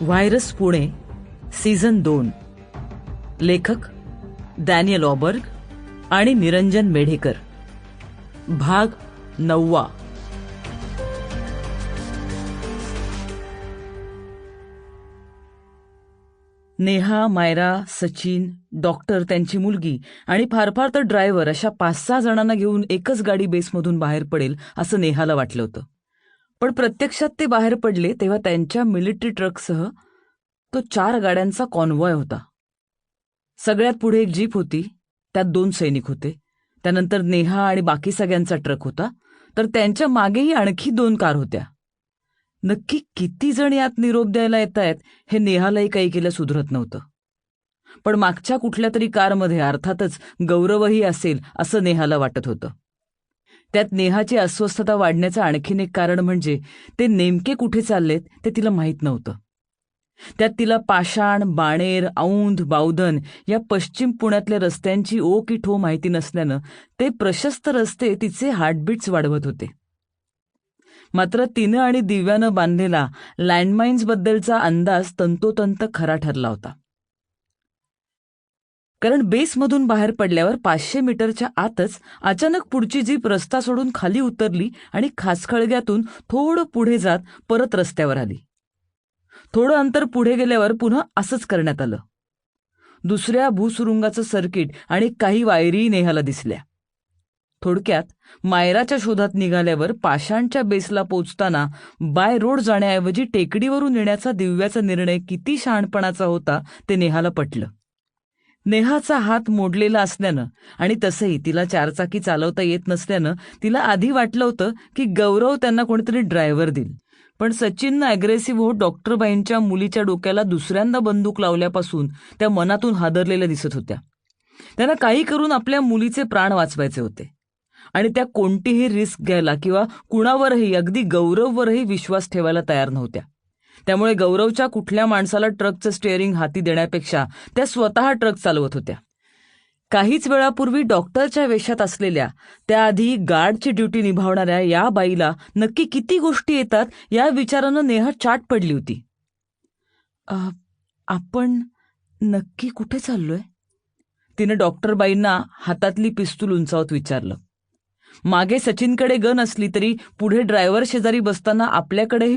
Virus Pune season दोन. लेखक Daniel ऑबर्ग आणि निरंजन मेढेकर. भाग नववा. नेहा मायरा सचिन डॉक्टर त्यांची मुलगी आणि फार फार तर ड्रायव्हर अशा पाच सहा जणांना घेऊन एकच गाडी बेसमधून बाहेर पडेल असं नेहाला वाटलं होतं. पण प्रत्यक्षात ते बाहेर पडले तेव्हा त्यांच्या मिलिटरी ट्रकसह तो चार गाड्यांचा कॉन्वॉय होता. सगळ्यात पुढे एक जीप होती त्यात दोन सैनिक होते. त्यानंतर नेहा आणि बाकी सगळ्यांचा ट्रक होता तर त्यांच्या मागेही आणखी दोन कार होत्या. नक्की किती जण यात निरोप द्यायला येत आहेत हे नेहालाही काही केलं सुधरत नव्हतं. पण मागच्या कुठल्या तरी कारमध्ये अर्थातच गौरवही असेल असं नेहाला वाटत होतं. त्यात नेहाची अस्वस्थता वाढण्याचं आणखीन एक कारण म्हणजे ते नेमके कुठे चाललेत ते तिला माहीत नव्हतं. त्यात तिला पाषाण बाणेर औंध बावधन या पश्चिम पुण्यातल्या रस्त्यांची ओ की ठो माहिती नसल्यानं ते प्रशस्त रस्ते तिचे हार्टबीट्स वाढवत होते. मात्र तिनं आणि दिव्यानं बांधलेला लँडमाईन्सबद्दलचा अंदाज तंतोतंत खरा ठरला होता. कारण बेसमधून बाहेर पडल्यावर पाचशे मीटरच्या आतच अचानक पुढची जीप रस्ता सोडून खाली उतरली आणि खासखळग्यातून थोडं पुढे जात परत रस्त्यावर आली. थोडं अंतर पुढे गेल्यावर पुन्हा असंच करण्यात आलं. दुसऱ्या भूसुरुंगाचं सर्किट आणि काही वायरी नेहाला दिसल्या. थोडक्यात मायराच्या शोधात निघाल्यावर पाषाणच्या बेसला पोचताना बाय रोड जाण्याऐवजी टेकडीवरून येण्याचा दिव्याचा निर्णय किती शहाणपणाचा होता ते नेहाला पटलं. नेहाचा हात मोडलेला असल्यानं आणि तसंही तिला चारचाकी चालवता येत नसल्यानं तिला आधी वाटलं होतं की गौरव त्यांना कोणीतरी ड्रायव्हर देईल. पण सचिननं अग्रेसिव्ह होत डॉक्टरबाईंच्या मुलीच्या डोक्याला दुसऱ्यांदा बंदूक लावल्यापासून त्या मनातून हादरलेल्या दिसत होत्या. त्यांना काही करून आपल्या मुलीचे प्राण वाचवायचे होते. आणि त्या कोणतीही रिस्क घ्यायला किंवा कुणावरही अगदी गौरववरही विश्वास ठेवायला तयार नव्हत्या. त्यामुळे गौरवच्या कुठल्या माणसाला ट्रकचं स्टेअरिंग हाती देण्यापेक्षा त्या स्वतः ट्रक चालवत होत्या. काहीच वेळापूर्वी डॉक्टरच्या वेशात असलेल्या त्याआधी गार्डची ड्युटी निभावणाऱ्या या बाईला नक्की किती गोष्टी येतात या विचारानं नेहा चाट पडली होती. आपण नक्की कुठे चाललोय? तिने डॉक्टर बाईंना हातातली पिस्तूल उंचावत विचारलं. मागे सचिनकडे गन असली तरी पुढे ड्रायव्हर शेजारी बसताना आपल्याकडेही